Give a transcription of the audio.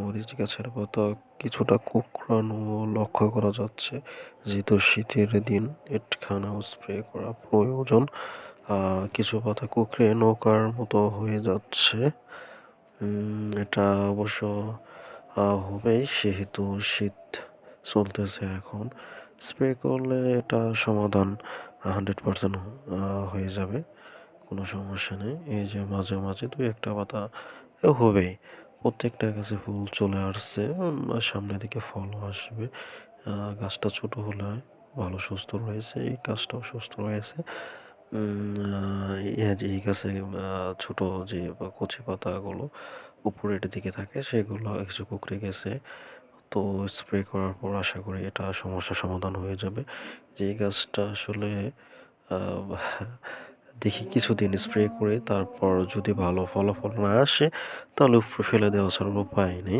মরিচ গাছের পাতা কিছুটা কুঁকড়ানো লক্ষ্য করা যাচ্ছে। যেহেতু শীতের দিন এখানেও স্প্রে করা প্রয়োজন। আহ কিছু পাতা কুঁকড়ে নৌকার মতো হয়ে যাচ্ছে। উম, এটা অবশ্য আহ হবেই, সেহেতু শীত চলতেছে এখন। স্প্রে করলে এটা সমাধান হান্ড্রেড পার্সেন্ট হয়ে যাবে। কোনো সমস্যা নেই। এই যে মাঝে মাঝে দুই একটা পাতা হবেই। প্রত্যেকটা গাছে ফুল চলে আসছে সামনের দিকে ফলও আসবে। গাছটা ছোট হলে ভালো সুস্থ রয়েছে, এই গাছটাও সুস্থ রয়েছে। এই গাছে ছোট যে কচি পাতাগুলো উপরের দিকে থাকে, সেগুলো কিছু কুকড়ে গেছে। তো স্প্রে করার পর আশা করি এটা সমস্যার সমাধান হয়ে যাবে। যে গাছটা আসলে দেখি কিছুদিন স্প্রে করে তারপর যদি ভালো ফলাফল না আসে, তাহলে উপরে ফেলে দেওয়া ছাড়া উপায় নেই।